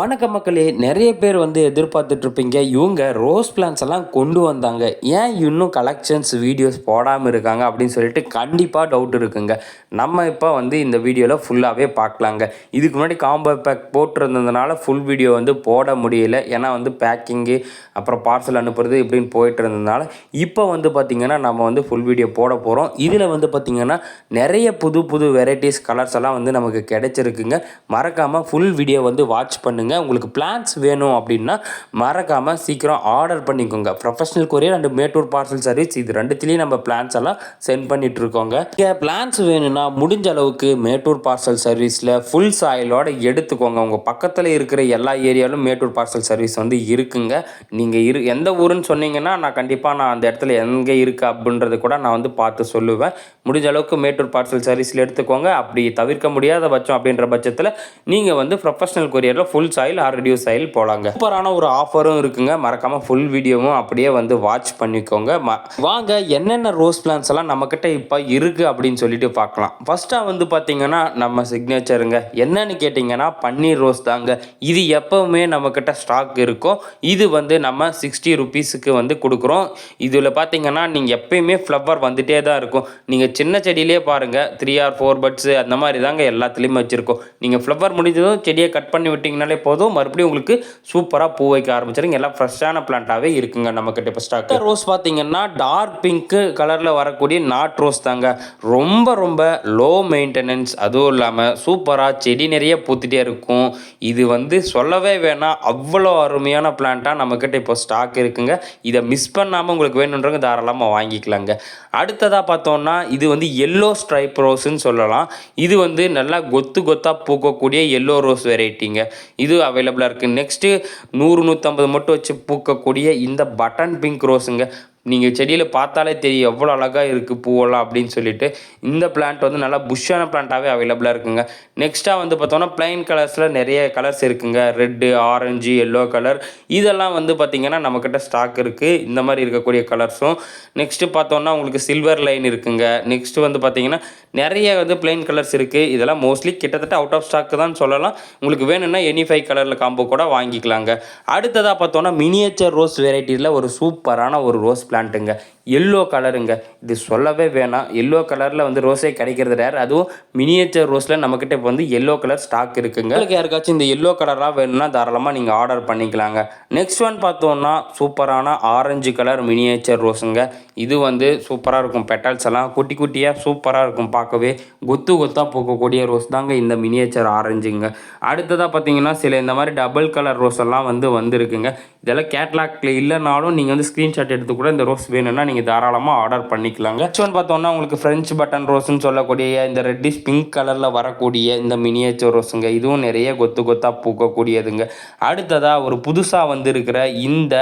வணக்க மக்களே நிறைய பேர் வந்து எதிர்பார்த்துட்டு இருப்பீங்க இவங்க ரோஸ் பிளான்ஸ் எல்லாம் கொண்டு வந்தாங்க. ஏன் இன்னும் கலெக்ஷன்ஸ் வீடியோஸ் போடாமல் இருக்காங்க அப்படின்னு சொல்லிட்டு கண்டிப்பாக டவுட் இருக்குங்க. நம்ம இப்போ வந்து இந்த வீடியோவில் ஃபுல்லாகவே பார்க்கலாங்க. இதுக்கு முன்னாடி காம்போ பேக் போட்டிருந்ததுனால ஃபுல் வீடியோ வந்து போட முடியல. ஏன்னா வந்து பேக்கிங்கு அப்புறம் பார்சல் அனுப்புறது இப்படின்னு போயிட்டு இருந்ததுனால இப்போ வந்து பார்த்திங்கன்னா நம்ம வந்து ஃபுல் வீடியோ போட போகிறோம் இதில் வந்து பார்த்திங்கன்னா நிறைய புது புது வெரைட்டிஸ் கலர்ஸ் எல்லாம் வந்து நமக்கு கிடைச்சிருக்குங்க. மறக்காமல் ஃபுல் வீடியோ வந்து வாட்ச் பண்ணுங்கள் உங்களுக்கு பிளான்ஸ் வேணும் அப்படின்னா மறக்காமல் சீக்கிரம் ஆர்டர் பண்ணிக்கோங்க. Professional courier and Mettur parcel service இது ரெண்டுத்துலேயும் நம்ம பிளான்ஸ் எல்லாம் சென்ட் பண்ணிட்டு இருக்கோங்க இங்கே பிளான்ஸ் வேணும்னா முடிஞ்ச அளவுக்கு மேட்டூர் பார்சல் சர்வீஸில் ஃபுல் சாயிலோட எடுத்துக்கோங்க. உங்கள் பக்கத்தில் இருக்கிற எல்லா ஏரியாவிலும் மேட்டூர் பார்சல் சர்வீஸ் வந்து இருக்குங்க. நீங்கள் இரு எந்த ஊருன்னு சொன்னீங்கன்னா நான் கண்டிப்பாக நான் அந்த இடத்துல எங்கே இருக்குது அப்படின்றது கூட நான் வந்து பார்த்து சொல்லுவேன். முடிஞ்ச அளவுக்கு மேட்டூர் பார்சல் சர்வீஸில் எடுத்துக்கோங்க. அப்படி தவிர்க்க முடியாத பட்சம் அப்படின்ற பட்சத்தில் நீங்கள் வந்து professional கொரியரில் full soil or reduce soil போலாங்க. சூப்பரான ஒரு ஆஃபரும் இருக்குங்க. மறக்காமல் ஃபுல் வீடியோவும் அப்படியே வந்து வாட்ச் பண்ணிக்கோங்க. வாங்க என்னென்ன ரோஸ் பிளான்ஸ் எல்லாம் நம்மக்கிட்ட இப்போ இருக்குது அப்படின்னு சொல்லிட்டு பார்க்கலாம். ஃபஸ்ட்டாக வந்து பார்த்தீங்கன்னா நம்ம சிக்னேச்சருங்க என்னன்னு கேட்டிங்கன்னா பன்னீர் ரோஸ் தாங்க. இது எப்போவுமே நம்மக்கிட்ட ஸ்டாக் இருக்கும். இது வந்து நம்ம சிக்ஸ்டி ருபீஸுக்கு வந்து கொடுக்குறோம். இதில் பார்த்தீங்கன்னா நீங்கள் எப்பயுமே ஃப்ளவர் வந்துட்டே தான் இருக்கும். நீங்கள் சின்ன செடியிலே பாருங்கள் த்ரீ ஆர் ஃபோர் பட்ஸு அந்த மாதிரி தாங்க எல்லாத்துலேயுமே வச்சுருக்கோம். நீங்கள் ஃப்ளவர் முடிஞ்சதும் செடியை கட் பண்ணி விட்டிங்கனாலே போதும். மறுபடியும் உங்களுக்கு சூப்பராக பூ வைக்க ஆரம்பிச்சிருங்க. எல்லாம் ஃப்ரெஷ்ஷான பிளான்ட்டாகவே இருக்குங்க நம்மக்கிட்ட இப்போ ஸ்டாக் ரோஸ் பார்த்தீங்கன்னா டார்க் பிங்க்கு கலரில் வரக்கூடிய நாட் ரோஸ் தாங்க. ரொம்ப ரொம்ப லோ மெயின்டெனன்ஸ் அதுவும் இல்லாமல் சூப்பராக செடி நிறைய பூத்துட்டே இருக்கும். இது வந்து சொல்லவே வேணாம். அவ்வளோ அருமையான பிளான்ட்டாக நம்மக்கிட்ட இப்போ ஸ்டாக் இருக்குங்க. இதை மிஸ் பண்ணாமல் உங்களுக்கு வேணுன்றவங்க தாராளமாக வாங்கிக்கலாங்க. அடுத்ததாக பார்த்தோம்னா இது வந்து எல்லோ ஸ்ட்ரைப் ரோஸ்ன்னு சொல்லலாம். இது வந்து நல்லா கொத்து கொத்தாக பூக்கக்கூடிய எல்லோ ரோஸ் வெரைட்டிங்க இது அவைலபிளாக இருக்குது நெக்ஸ்ட்டு நூறு நூற்றம்பது மட்டும் வச்சு பூக்கக்கூடிய இந்த பட்டன் பிங்க் ரோஸுங்க நீங்கள் செடியில் பார்த்தாலே தெரியும் எவ்வளோ அழகாக இருக்குது பூவெல்லாம் அப்படின்னு சொல்லிட்டு. இந்த பிளான்ட் வந்து நல்லா புஷ்ஷான பிளான்ட்டாகவே அவைலபிளாக இருக்குங்க. நெக்ஸ்ட்டாக வந்து பார்த்தோன்னா பிளைன் கலர்ஸில் நிறைய கலர்ஸ் இருக்குங்க. ரெட்டு ஆரஞ்சு எல்லோ கலர் இதெல்லாம் வந்து பார்த்திங்கன்னா நம்மக்கிட்ட ஸ்டாக் இருக்குது இந்த மாதிரி இருக்கக்கூடிய கலர்ஸும் நெக்ஸ்ட்டு பார்த்தோன்னா உங்களுக்கு சில்வர் லைன் இருக்குங்க. நெக்ஸ்ட்டு வந்து பார்த்திங்கன்னா நிறைய வந்து பிளைன் கலர்ஸ் இருக்குது இதெல்லாம் மோஸ்ட்லி கிட்டத்தட்ட அவுட் ஆஃப் ஸ்டாக்கு தான் சொல்லலாம். உங்களுக்கு வேணும்னா எனி ஃபைவ் கலரில் காம்போ கூட வாங்கிக்கலாங்க. அடுத்ததாக பார்த்தோன்னா மினியேச்சர் ரோஸ் வெரைட்டியில் ஒரு சூப்பரான ஒரு ரோஸ் பிளான்ட்டுங்க எல்லோ கலருங்க இது சொல்லவே வேணாம். எல்லோ கலரில் வந்து ரோஸே கிடைக்கிறது ரேர் அதுவும் மினியேச்சர் ரோஸில் நம்மக்கிட்ட இப்போ வந்து எல்லோ கலர் ஸ்டாக் இருக்குங்க. உங்களுக்கு யாருக்காச்சும் இந்த எல்லோ கலராக வேணும்னா தாராளமாக நீங்கள் ஆர்டர் பண்ணிக்கலாங்க. நெக்ஸ்ட் ஒன் பார்த்தோன்னா சூப்பரான ஆரஞ்சு கலர் மினியேச்சர் ரோஸுங்க இது வந்து சூப்பராக இருக்கும். பெட்டல்ஸ் எல்லாம் குட்டி குட்டியாக சூப்பராக இருக்கும் பார்க்கவே. கொத்து கொத்தாக பூக்கக்கூடிய ரோஸ் தாங்க இந்த மினியேச்சர் ஆரஞ்சுங்க அடுத்ததாக பார்த்தீங்கன்னா சில இந்த மாதிரி டபுள் கலர் ரோஸ் எல்லாம் வந்து வந்திருக்குங்க. இதெல்லாம் கேட்லாக்ல இல்லைனாலும் நீங்கள் வந்து ஸ்க்ரீன்ஷாட் எடுத்து கூட இந்த ரோஸ் வேணும்னா நீங்கள் தாராளமாக ஆர்டர் பண்ணிக்கலாங்க. நெக்ஸ்ட் ஒன் பார்த்தோம்னா உங்களுக்கு ஃப்ரெஞ்ச் பட்டன் ரோஸ்ன்னு சொல்லக்கூடிய இந்த ரெட்டிஷ் பிங்க் கலரில் வரக்கூடிய இந்த மினியேச்சர் ரோஸுங்க இதுவும் நிறைய கொத்து கொத்தாக பூக்கக்கூடியதுங்க. அடுத்ததாக ஒரு புதுசாக வந்திருக்கிற இந்த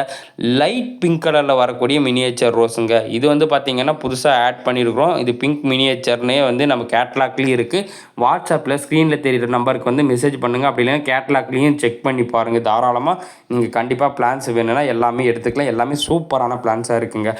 லைட் பிங்க் கலரில் வரக்கூடிய மினியேச்சர் ரோஸுங்க இது வந்து பார்த்தீங்கன்னா புதுசாக ஆட் பண்ணியிருக்கிறோம் இது பிங்க் மினியேச்சர்னே வந்து நம்ம கேட்லாக்லேயும் இருக்குது வாட்ஸ்அப்பில் ஸ்க்ரீனில் தெரியுற நம்பருக்கு வந்து மெசேஜ் பண்ணுங்கள் அப்படி இல்லைன்னா கேட்லாக்லேயும் செக் பண்ணி பாருங்கள் தாராளமாக நீங்கள் கண்டிப்பாக பிளான்ஸ் வேணும்னா எல்லாமே எடுத்துக்கலாம். எல்லாமே சூப்பரான பிளான்ஸாக இருக்குங்க.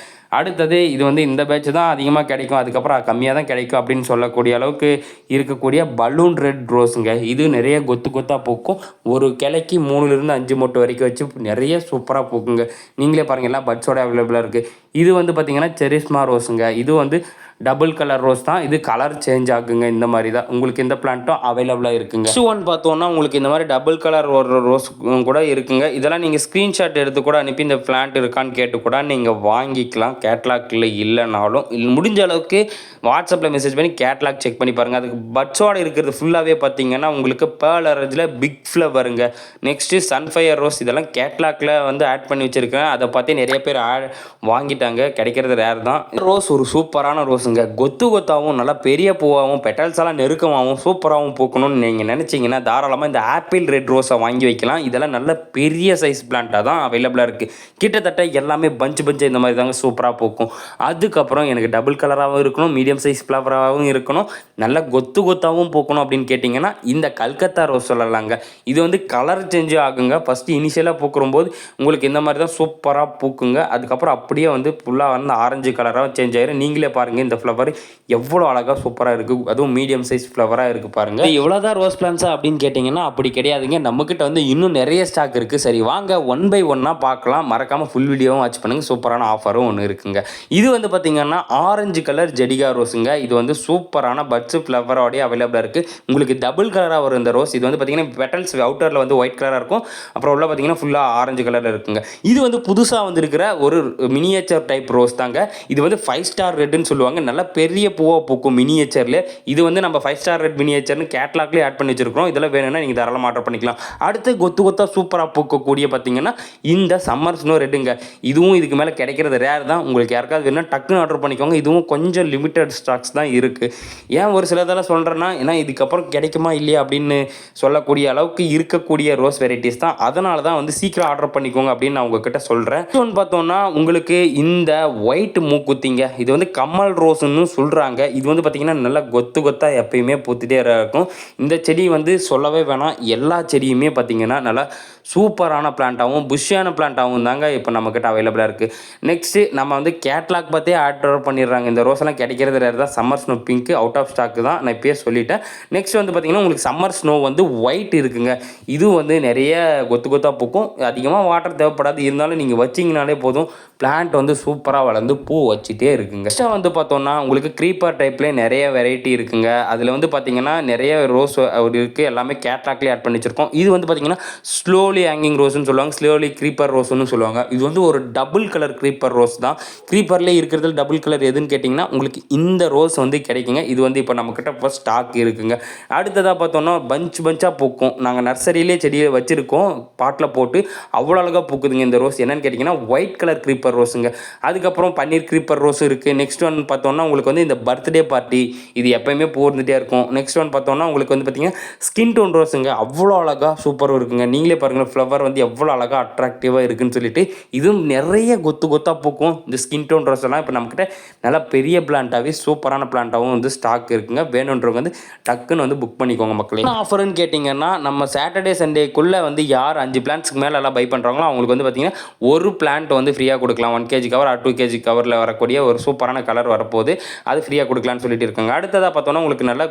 அடுத்தது இது வந்து இந்த பேட்ச் தான் அதிகமாக கிடைக்கும். அதுக்கப்புறம் கம்மியாக தான் கிடைக்கும் அப்படின்னு சொல்லக்கூடிய அளவுக்கு இருக்கக்கூடிய பலூன் ரெட் ரோஸுங்க இது நிறைய கொத்து கொத்தாக பூக்கும். ஒரு கிளைக்கு மூணுலேருந்து அஞ்சு மூட்டை வரைக்கும் வச்சு நிறைய சூப்பராக பூக்குங்க. நீங்களே பாருங்கள் எல்லாம் பட்ஸோட அவைலபிளாக இருக்குது இது வந்து பார்த்திங்கன்னா செரிஸ்மா ரோஸுங்க இது வந்து டபுள் கலர் ரோஸ் தான். இது கலர் சேஞ்ச் ஆகுங்க. இந்த மாதிரி தான். உங்களுக்கு இந்த பிளான்ட்டும் அவைலபிளாக இருக்குங்க. ஷூ ஒன் பார்த்தோன்னா உங்களுக்கு இந்த மாதிரி டபுள் கலர் ஒரு ரோஸ் கூட இருக்குங்க. இதெல்லாம் நீங்கள் ஸ்க்ரீன்ஷாட் எடுத்து கூட அனுப்பி இந்த பிளான்ட் இருக்கான்னு கேட்டு கூட நீங்கள் வாங்கிக்கலாம். கேட்லாக்கில் இல்லைனாலும். முடிஞ்ச அளவுக்கு வாட்ஸ்அப்பில் மெசேஜ் பண்ணி கேட்லாக் செக் பண்ணி பாருங்கள் அதுக்கு பட்ஸோட இருக்கிறது ஃபுல்லாகவே பார்த்தீங்கன்னா உங்களுக்கு பேர்ல் அரேஞ்சில் பிக் ஃப்ளவருங்க நெக்ஸ்ட்டு சன்ஃபயர் ரோஸ் இதெல்லாம் கேட்லாக்கில் வந்து ஆட் பண்ணி வச்சுருக்கேன். அதை பார்த்து நிறைய பேர் ஆட் வாங்கிட்டாங்க. கிடைக்கிறது ரேர் தான். ரோஸ் ஒரு சூப்பரான ரோஸ் ரோஸுங்க கொத்து கொத்தாகவும் நல்லா பெரிய பூவாகவும் பெட்டல்ஸெல்லாம் நெருக்கமாகவும் சூப்பராகவும் பூக்கணும்னு நீங்கள் நினச்சிங்கன்னா தாராளமாக இந்த ஆப்பிள் ரெட் ரோஸை வாங்கி வைக்கலாம். இதெல்லாம் நல்ல பெரிய சைஸ் பிளான்ட்டாக தான் அவைலபிளாக இருக்குது கிட்டத்தட்ட எல்லாமே பஞ்சு பஞ்சு இந்த மாதிரி தாங்க சூப்பராக பூக்கும். அதுக்கப்புறம் எனக்கு டபுள் கலராகவும் இருக்கணும் மீடியம் சைஸ் ஃப்ளவராகவும் இருக்கணும். நல்ல கொத்து கொத்தாகவும் பூக்கணும் அப்படின்னு கேட்டிங்கன்னா இந்த கல்கத்தா ரோஸ் சொல்லலாங்க. இது வந்து கலர் சேஞ்ச் ஆகுங்க. ஃபஸ்ட்டு இனிஷியலாக பூக்கும்போது உங்களுக்கு இந்த மாதிரி தான் சூப்பராக பூக்குங்க. அதுக்கப்புறம் அப்படியே வந்து ஃபுல்லாக வந்து ஆரஞ்சு கலராக சேஞ்ச் ஆயிரும். நீங்களே பாருங்கள் இந்த இந்த ஃப்ளவர் எவ்வளோ அழகாக சூப்பராக இருக்குது அதுவும் மீடியம் சைஸ் ஃப்ளவராக இருக்குது பாருங்கள் இவ்வளோதான் ரோஸ் பிளான்ஸா அப்படின்னு கேட்டிங்கன்னா அப்படி கிடையாதுங்க. நம்மக்கிட்ட வந்து இன்னும் நிறைய ஸ்டாக் இருக்குது சரி வாங்க ஒன் பை ஒன்னாக பார்க்கலாம். மறக்காமல் ஃபுல் வீடியோவும் வாட்ச் பண்ணுங்கள் சூப்பரான ஆஃபரும் ஒன்று இருக்குங்க. இது வந்து பார்த்திங்கன்னா ஆரஞ்சு கலர் ஜெடிகா ரோஸுங்க இது வந்து சூப்பரான பட்ஸ் ஃப்ளவரோடய அவைலபிளாக இருக்குது உங்களுக்கு டபுள் கலராக வரும் இந்த ரோஸ் இது வந்து பார்த்திங்கன்னா பெட்டல்ஸ் அவுட்டரில் வந்து ஒயிட் கலராக இருக்கும். அப்புறம் உள்ள பார்த்திங்கன்னா ஃபுல்லாக ஆரஞ்சு கலரில் இருக்குங்க. இது வந்து புதுசாக வந்திருக்கிற ஒரு மினியேச்சர் டைப் ரோஸ் தாங்க. இது வந்து ஃபைவ் ஸ்டார் ரெட்டுன்னு சொல்லுவாங்க. நல்ல பெரிய பூவாக பூக்கும் மினியேச்சரில் இது வந்து நம்ம ஃபைவ் ஸ்டார் ரெட் மினியேச்சர்னு கேட்லாக்லேயே ஆட் பண்ணி வச்சிருக்கோம் இதெல்லாம் வேணும்னா நீங்கள் தாராளமாக ஆர்டர் பண்ணிக்கலாம். அடுத்து கொத்து கொத்தாக சூப்பராக பூக்கக்கூடிய பார்த்தீங்கன்னா இந்த சம்மர் ஸ்னோ ரெட்டுங்க இதுவும் இதுக்கு மேலே கிடைக்கிறது ரேர் தான். உங்களுக்கு யாருக்காவது வேணும்னா டக்குன்னு ஆர்டர் பண்ணிக்கோங்க. இதுவும் கொஞ்சம் லிமிட்டட் ஸ்டாக்ஸ் தான் இருக்குது ஏன் ஒரு சில இதெல்லாம் சொல்கிறேன்னா ஏன்னா இதுக்கப்புறம் கிடைக்குமா இல்லையா அப்படின்னு சொல்லக்கூடிய அளவுக்கு இருக்கக்கூடிய ரோஸ் வெரைட்டிஸ் தான். அதனால தான் வந்து சீக்கிரம் ஆர்டர் பண்ணிக்கோங்க அப்படின்னு நான் உங்ககிட்ட சொல்கிறேன் ஒன்று பார்த்தோம்னா உங்களுக்கு இந்த ஒயிட் மூக்குத்திங்க. இது வந்து கமல் ரோஸ்ன்னு சொல்கிறாங்க இது வந்து பார்த்திங்கன்னா நல்லா கொத்து கொத்தாக எப்பயுமே பூத்துட்டே இருக்கும். இந்த செடி வந்து சொல்லவே வேணாம். எல்லா செடியுமே பார்த்திங்கன்னா நல்லா சூப்பரான பிளான்ட்டாகவும் புஷ்ஷான பிளான்ட்டாகவும் தாங்க இப்போ நம்மக்கிட்ட அவைலபிளாக இருக்குது நெக்ஸ்ட்டு நம்ம வந்து கேட்லாக் பார்த்தே ஆர்டர் பண்ணிடுறாங்க. இந்த ரோஸ் எல்லாம் கிடைக்கிறது ரேர் தான். Summer snow pink out of stock தான். நான் இப்பயே சொல்லிட்டேன். நெக்ஸ்ட் வந்து பார்த்திங்கன்னா உங்களுக்கு சம்மர் ஸ்னோ வந்து ஒயிட் இருக்குங்க. இது வந்து நிறைய கொத்து கொத்தாக பூக்கும். அதிகமாக வாட்டர் தேவைப்படாது. இருந்தாலும் நீங்கள் வச்சிங்கனாலே போதும். பிளான்ட் வந்து சூப்பராக வளர்ந்து பூ வச்சுட்டே இருக்குங்க. நெக்ஸ்ட்டாக வந்து பார்த்தோன்னா உங்களுக்கு க்ரீப்பர் டைப்லேயே நிறைய வெரைட்டி இருக்குங்க. அதில் வந்து பார்த்தீங்கன்னா நிறைய ரோஸ் இருக்குது எல்லாமே கேட்ராக்லேயே ஆட் பண்ணி வச்சுருக்கோம். இது வந்து பார்த்தீங்கன்னா ஸ்லோலி ஹேங்கிங் ரோஸ்னு சொல்லுவாங்க. ஸ்லோலி க்ரீப்பர் ரோஸ்னு சொல்லுவாங்க. இது வந்து ஒரு டபுள் கலர் க்ரீப்பர் ரோஸ் தான். க்ரீப்பர்லேயே இருக்கிறதுல டபுள் கலர் எதுன்னு கேட்டிங்கன்னா உங்களுக்கு இந்த ரோஸ் வந்து கிடைக்குங்க. இது வந்து இப்போ நம்மக்கிட்ட இப்போ ஸ்டாக் இருக்குங்க. அடுத்ததாக பார்த்தோன்னா பஞ்ச் பஞ்சாக பூக்கும். நாங்கள் நர்சரியிலே செடியை வச்சுருக்கோம். பாட்டில் போட்டு அவ்வளோ அழகாக பூக்குதுங்க இந்த ரோஸ் என்னன்னு கேட்டிங்கன்னா ஒயிட் கலர் க்ரீப்பர் ரோஸுங்க அதுக்கப்புறம் பன்னீர் க்ரீப்பர் ரோஸும் இருக்குது நெக்ஸ்ட் ஒன் பார்த்தோம்னா உங்களுக்கு வந்து இந்த பர்த்டே பார்ட்டி இது எப்பயுமே பூ இருந்துகிட்டே இருக்கும். நெக்ஸ்ட் ஒன் பார்த்தோன்னா உங்களுக்கு வந்து பார்த்தீங்கன்னா ஸ்கின் டோன் ரோஸுங்க அவ்வளோ அழகாக சூப்பராக இருக்குங்க. நீங்களே பாருங்கள் ஃப்ளவர் வந்து எவ்வளோ அழகாக அட்ராக்டிவாக இருக்குன்னு சொல்லிட்டு இதுவும் நிறைய கொத்து கொத்தாக பூக்கும். இந்த ஸ்கின் டோன் ரோஸ் எல்லாம் இப்போ நம்மக்கிட்ட நல்லா பெரிய பிளான்ட்டாகவே சூப்பரான பிளான்ட்டாகவும் வந்து ஸ்டாக் இருக்குங்க. வேணுன்றவங்க வந்து டக்குன்னு வந்து புக் பண்ணிக்கோங்க மக்களே. ஆஃபர்னு கேட்டிங்கன்னா நம்ம சாட்டர்டே சண்டேக்குள்ளே வந்து யார் அஞ்சு பிளான்ஸ்க்கு மேலே எல்லாம் பை பண்ணுறாங்களோ அவங்களுக்கு வந்து பார்த்தீங்கன்னா ஒரு பிளான்ட் வந்து ஃப்ரீயாக கொடுக்கலாம். One KG cover or two KG கவரில் வரக்கூடிய ஒரு சூப்பரான கலர் வரப்போ போகுது அது ஃப்ரீயாக கொடுக்கலான்னு சொல்லிட்டு இருக்காங்க. அடுத்ததாக பார்த்தோன்னா உங்களுக்கு நல்லா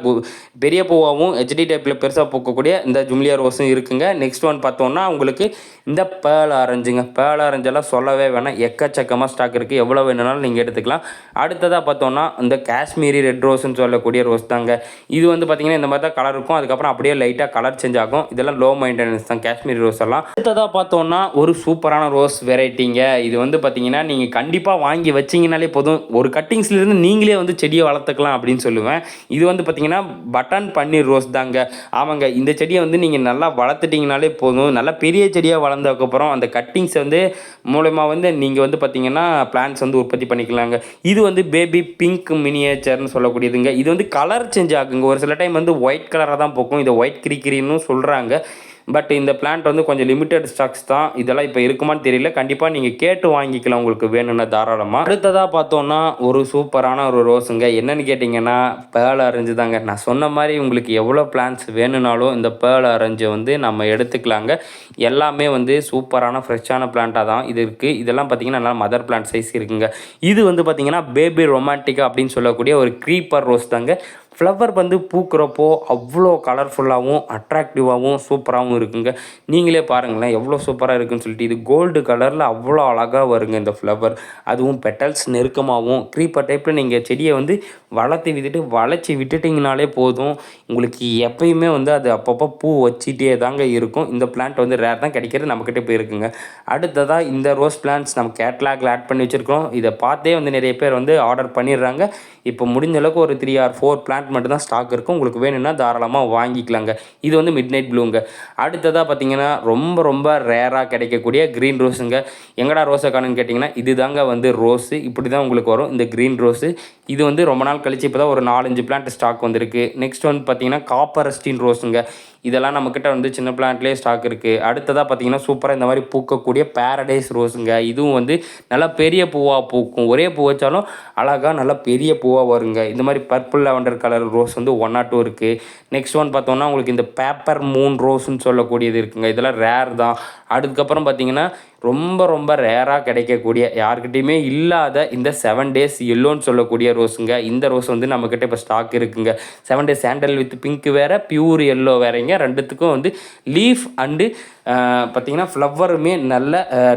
பெரிய பூவாகவும் ஹெச்டி டைப்பில் பெருசாக பூக்கக்கூடிய இந்த ஜும்லியா ரோஸும் இருக்குங்க. நெக்ஸ்ட் ஒன் பார்த்தோன்னா உங்களுக்கு இந்த பேல் ஆரஞ்சுங்க பேல் ஆரஞ்செல்லாம் சொல்லவே வேணாம். எக்கச்சக்கமாக ஸ்டாக் இருக்குது எவ்வளோ வேணும்னாலும் நீங்கள் எடுத்துக்கலாம். அடுத்ததாக பார்த்தோன்னா இந்த காஷ்மீரி ரெட் ரோஸ்ன்னு சொல்லக்கூடிய ரோஸ் தாங்க. இது வந்து பார்த்தீங்கன்னா இந்த மாதிரி தான் கலர் இருக்கும். அதுக்கப்புறம் அப்படியே லைட்டாக கலர் சேஞ்ச் ஆகும். இதெல்லாம் லோ மெயின்டெனன்ஸ் தான். காஷ்மீரி ரோஸ் எல்லாம். அடுத்ததாக பார்த்தோன்னா ஒரு சூப்பரான ரோஸ் வெரைட்டிங்க இது வந்து பார்த்தீங்கன்னா நீங்கள் கண்டிப்பாக வாங்கி வச்சிங்கனாலே போதும். ஒரு கட்டிங்ஸ்லேருந்து நீங்களே வந்து செடியை வளர்த்துக்கலாம் அப்படின்னு சொல்லுவேன். இது வந்து பார்த்தீங்கன்னா பட்டன் பன்னீர் ரோஸ் தாங்க. ஆமாங்க இந்த செடியை வந்து நீங்கள் நல்லா வளர்த்துட்டிங்கனாலே போதும். நல்லா பெரிய செடியாக வளர்ந்ததுக்கப்புறம் அந்த கட்டிங்ஸ் வந்து மூலயமா வந்து நீங்கள் வந்து பார்த்தீங்கன்னா பிளான்ஸ் வந்து உற்பத்தி பண்ணிக்கலாங்க. இது வந்து பேபி பிங்க் மினியேச்சர்னு சொல்லக்கூடியதுங்க. இது வந்து கலர் சேஞ்ச் ஆகுங்க. ஒரு சில டைம் வந்து ஒயிட் கலராக தான் போக்கும். இதை ஒயிட் கிரிக்கிரின்னு சொல்கிறாங்க பட் இந்த பிளான்ட் வந்து கொஞ்சம் லிமிட்டட் ஸ்டாக்ஸ் தான். இதெல்லாம் இப்போ இருக்குமான்னு தெரியல. கண்டிப்பாக நீங்கள் கேட்டு வாங்கிக்கலாம் உங்களுக்கு வேணும்னா தாராளமாக அடுத்ததாக பார்த்தோன்னா ஒரு சூப்பரான ஒரு ரோஸுங்க. என்னென்னு கேட்டிங்கன்னா பேர்ல் ஆரஞ்சு தாங்க. நான் சொன்ன மாதிரி உங்களுக்கு எவ்வளோ பிளான்ஸ் வேணும்னாலும் இந்த பேர்ல் ஆரஞ்சை வந்து நம்ம எடுத்துக்கலாங்க. எல்லாமே வந்து சூப்பரான ஃப்ரெஷ்ஷான பிளான்ட்டாக தான் இது இருக்குது இதெல்லாம் பார்த்தீங்கன்னா நல்லா மதர் பிளான்ட் சைஸ் இருக்குங்க. இது வந்து பார்த்தீங்கன்னா பேபி ரொமான்டிக்கா அப்படின்னு சொல்லக்கூடிய ஒரு க்ரீப்பர் ரோஸ் தாங்க. ஃப்ளவர் வந்து பூக்கிறப்போ அவ்வளோ கலர்ஃபுல்லாகவும் அட்ராக்டிவாகவும் சூப்பராகவும் இருக்குங்க. நீங்களே பாருங்களேன் எவ்வளோ சூப்பராக இருக்குன்னு சொல்லிட்டு இது கோல்டு கலரில் அவ்வளோ அழகாக வருங்க இந்த ஃப்ளவர் அதுவும் பெட்டல்ஸ் நெருக்கமாகவும் க்ரீப்பர் டைப்பில் நீங்கள் செடியை வந்து வளர்த்து விட்டுட்டு வளைச்சி விட்டுட்டிங்கனாலே போதும். உங்களுக்கு எப்பயுமே வந்து அது அப்பப்போ பூ வச்சிட்டே தாங்க இருக்கும். இந்த பிளான்ட் வந்து ரேர் தான் கிடைக்கிறது நம்மக்கிட்ட போய் இருக்குங்க அடுத்ததாக இந்த ரோஸ் பிளான்ட்ஸ் நம்ம கேட்லாகில் ஆட் பண்ணி வச்சுருக்கோம் இதை பார்த்தே வந்து நிறைய பேர் வந்து ஆர்டர் பண்ணிடுறாங்க. இப்போ முடிஞ்ச அளவுக்கு ஒரு த்ரீ ஆர் ஃபோர் பிளான்ட் மட்டும் தான் ஸ்டாக் இருக்கும். உங்களுக்கு வேணும்னா தாராளமாக வாங்கிக்கலாங்க. இது வந்து மிட் நைட் ப்ளூங்க அடுத்ததாக பார்த்தீங்கன்னா ரொம்ப ரொம்ப ரேராக கிடைக்கக்கூடிய க்ரீன் ரோஸுங்க எங்கடா ரோஸை காணுன்னு கேட்டிங்கன்னா இது தாங்க வந்து ரோஸு இப்படி தான் உங்களுக்கு வரும். இந்த க்ரீன் ரோஸு இது வந்து ரொம்ப நாள் கழிச்சு இப்போ தான் ஒரு நாலஞ்சு பிளான்ட் ஸ்டாக் வந்திருக்கு. நெக்ஸ்ட் வந்து பார்த்தீங்கன்னா காப்பர் ஸ்டீன் ரோஸுங்க இதெல்லாம் நம்மக்கிட்ட வந்து சின்ன பிளான்ட்லேயே ஸ்டாக் இருக்குது அடுத்ததாக பார்த்தீங்கன்னா சூப்பராக இந்த மாதிரி பூக்கக்கூடிய பேரடைஸ் ரோஸுங்க இதுவும் வந்து நல்லா பெரிய பூவாக பூக்கும். ஒரே பூ வச்சாலும் அழகாக நல்லா பெரிய பூவாக வருங்க. இந்த மாதிரி பர்பிள் லெவண்டர் கலர் ரோஸ் வந்து ஒன் நாட் டூ இருக்குது நெக்ஸ்ட் ஒன் பார்த்தோம்னா உங்களுக்கு இந்த பேப்பர் மூன் ரோஸ்ன்னு சொல்லக்கூடியது இருக்குங்க. இதெல்லாம் ரேர் தான். அதுக்கப்புறம் பார்த்தீங்கன்னா ரொம்ப ரொம்ப ரேராக கிடைக்கக்கூடிய யாருக்கிட்டையுமே இல்லாத இந்த செவன் டேஸ் எல்லோன்னு சொல்லக்கூடிய ரோஸுங்க இந்த ரோஸ் வந்து நம்மக்கிட்ட இப்போ ஸ்டாக் இருக்குங்க. Seven days sandal with pink வேறு பியூர் எல்லோ வேறங்க. ரெண்டுத்துக்கும் வந்து லீஃப் அண்டு பார்த்தீங்கன்னா ஃப்ளவருமே நல்ல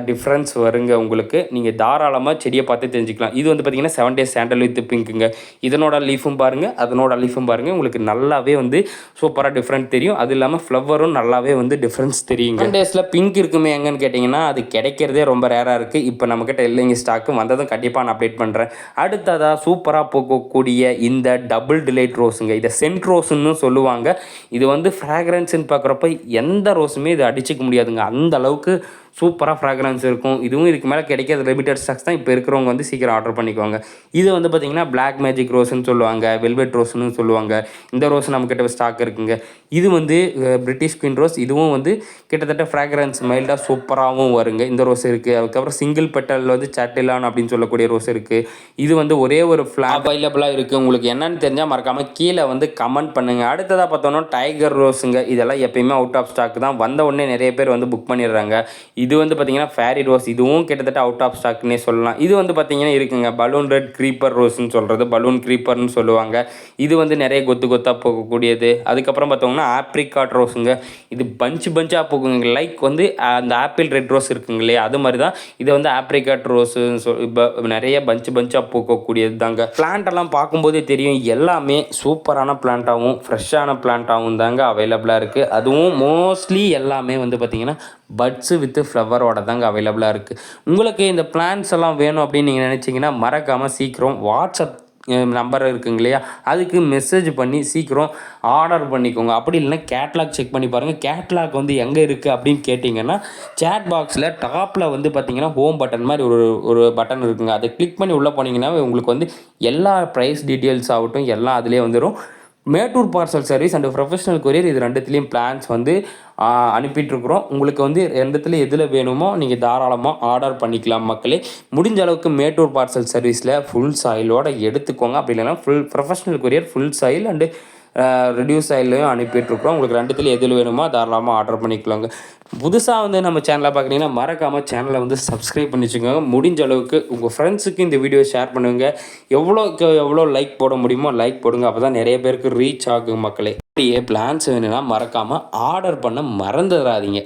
டிஃப்ரென்ஸ் வருங்க உங்களுக்கு. நீங்கள் தாராளமாக செடியை பார்த்து தெரிஞ்சுக்கலாம். இது வந்து பார்த்தீங்கன்னா செவன் டேஸ் சாண்டல் வித் பிங்க்குங்க இதனோட லீஃபும் பாருங்கள் அதனோட லீஃபும் பாருங்கள் உங்களுக்கு நல்லாவே வந்து சூப்பராக டிஃப்ரெண்ட் தெரியும். அது இல்லாமல் ஃப்ளவரும் நல்லாவே வந்து டிஃப்ரென்ஸ் தெரியுங்க. செவன் டேஸில் பிங்க் இருக்குமே எங்கன்னு கேட்டிங்கன்னா அது கிடைக்கிறதே ரொம்ப ரேராக இருக்குது இப்போ நம்மக்கிட்ட இல்லைங்க ஸ்டாக்கு வந்ததும் கண்டிப்பாக நான் அப்டேட் பண்ணுறேன் அடுத்ததாக சூப்பராக போகக்கூடிய இந்த டபுள் டிலைட் ரோஸுங்க இதை சென்ட் ரோஸுன்னு சொல்லுவாங்க. இது வந்து ஃப்ராக்ரன்ஸுன்னு பார்க்குறப்ப எந்த ரோஸுமே இது அடிச்சிக்க முடியாதுங்க. அந்த அளவுக்கு சூப்பராக ஃப்ராக்ரன்ஸ் இருக்கும். இதுவும் இதுக்கு மேலே கிடைக்காத லிமிடெட் ஸ்டாக்ஸ் தான் இப்போ இருக்கிறவங்க வந்து சீக்கிரம் ஆர்டர் பண்ணிக்குவாங்க. இது வந்து பார்த்திங்கன்னா பிளாக் மேஜிக் ரோஸ்னு சொல்லுவாங்க வெல்வெட் ரோஸ்னு சொல்லுவாங்க. இந்த ரோஸ் நம்மக்கிட்ட ஸ்டாக் இருக்குங்க. இது வந்து பிரிட்டிஷ் குயின் ரோஸ் இதுவும் வந்து கிட்டத்தட்ட ஃப்ராக்ரன்ஸ் மைல்டாக சூப்பராகவும் வருங்க. இந்த ரோஸ் இருக்குது அதுக்கப்புறம் சிங்கிள் பெட்டல் வந்து சட்டிலான் அப்படின்னு சொல்லக்கூடிய ரோஸ் இருக்குது இது வந்து ஒரே ஒரு ஃப்ளா அவைலபிளாக இருக்குது உங்களுக்கு என்னன்னு தெரிஞ்சால் மறக்காமல் கீழே வந்து கமெண்ட் பண்ணுங்கள் அடுத்ததாக பார்த்தோன்னா டைகர் ரோஸுங்க இதெல்லாம் எப்பயுமே அவுட் ஆஃப் ஸ்டாக் தான். வந்த உடனே நிறைய பேர் வந்து புக் பண்ணிடுறாங்க. இது வந்து பார்த்தீங்கன்னா ஃபேரி ரோஸ் இதுவும் கிட்டத்தட்ட அவுட் ஆஃப் ஸ்டாக்னே சொல்லலாம். இது வந்து பார்த்தீங்கன்னா இருக்குங்க. பலூன் ரெட் க்ரீப்பர் ரோஸ்னு சொல்கிறது பலூன் க்ரீப்பர்னு சொல்லுவாங்க. இது வந்து நிறைய கொத்து கொத்தாக போகக்கூடியது. அதுக்கப்புறம் பார்த்தோம்னா ஆப்ரிகாட் ரோஸுங்க இது பஞ்ச் பஞ்சாக போகுங்க. லைக் வந்து அந்த ஆப்பிள் ரெட் ரோஸ் இருக்குங்க இல்லையா? அது மாதிரி தான். இது வந்து ஆப்ரிகாட் ரோஸுன்னு சொல் இப்போ நிறைய பஞ்ச் பஞ்சாக பூக்கக்கூடியது தாங்க. பிளான்ட்டெல்லாம் பார்க்கும்போதே தெரியும். எல்லாமே சூப்பரான பிளான்ட்டாகவும் ஃப்ரெஷ்ஷான பிளான்ட்டாகவும் தாங்க அவைலபிளாக இருக்குது அதுவும் மோஸ்ட்லி எல்லாமே வந்து பார்த்திங்கன்னா பட்ஸு வித்து ஃப்ளவரோட தாங்க அவைலபிளாக இருக்குது உங்களுக்கு இந்த பிளான்ஸ் எல்லாம் வேணும் அப்படின்னு நீங்கள் நினச்சிங்கன்னா மறக்காமல் சீக்கிரம் வாட்ஸ்அப் நம்பர் இருக்குங்க இல்லையா? அதுக்கு மெசேஜ் பண்ணி சீக்கிரம் ஆர்டர் பண்ணிக்கோங்க. அப்படி இல்லைன்னா கேட்லாக் செக் பண்ணி பாருங்கள் கேட்லாக் வந்து எங்கே இருக்குது அப்படின்னு கேட்டிங்கன்னா சேட் பாக்ஸில் டாப்பில் வந்து பார்த்தீங்கன்னா ஹோம் பட்டன் மாதிரி ஒரு ஒரு பட்டன் இருக்குங்க. அதை கிளிக் பண்ணி உள்ளே போனீங்கன்னா உங்களுக்கு வந்து எல்லா ப்ரைஸ் டீட்டெயில்ஸ் ஆகட்டும் எல்லாம் அதிலே வந்துடும் Mettur parcel service and professional courier இது ரெண்டுத்துலேயும் பிளான்ஸ் வந்து அனுப்பிட்டுருக்குறோம். உங்களுக்கு வந்து ரெண்டுத்துல எதில் வேணுமோ நீங்கள் தாராளமாக ஆர்டர் பண்ணிக்கலாம் மக்களே. முடிஞ்ச அளவுக்கு மேட்டூர் பார்சல் சர்வீஸில் ஃபுல் சாயிலோட எடுத்துக்கோங்க. அப்படி இல்லைன்னா full professional courier full soil and reduce ஆயிலையும் அனுப்பிட்டுருக்குறோம். உங்களுக்கு ரெண்டுத்தில் எதில் வேணுமோ தாராளமாக ஆர்டர் பண்ணிக்கலாங்க. புதுசாக வந்து நம்ம சேனலை பார்க்குறீங்கன்னா மறக்காமல் சேனலை வந்து சப்ஸ்கிரைப் பண்ணி வச்சுக்கோங்க முடிஞ்ச அளவுக்கு உங்கள் ஃப்ரெண்ட்ஸுக்கு இந்த வீடியோ ஷேர் பண்ணுங்க. எவ்வளோக்கு எவ்வளோ லைக் போட முடியுமோ லைக் போடுங்க. அப்போ தான் நிறைய பேருக்கு ரீச் ஆகும் மக்களே. அப்படியே பிளான்ஸ் வேணும்னா மறக்காமல் ஆர்டர் பண்ண மறந்துடாதீங்க.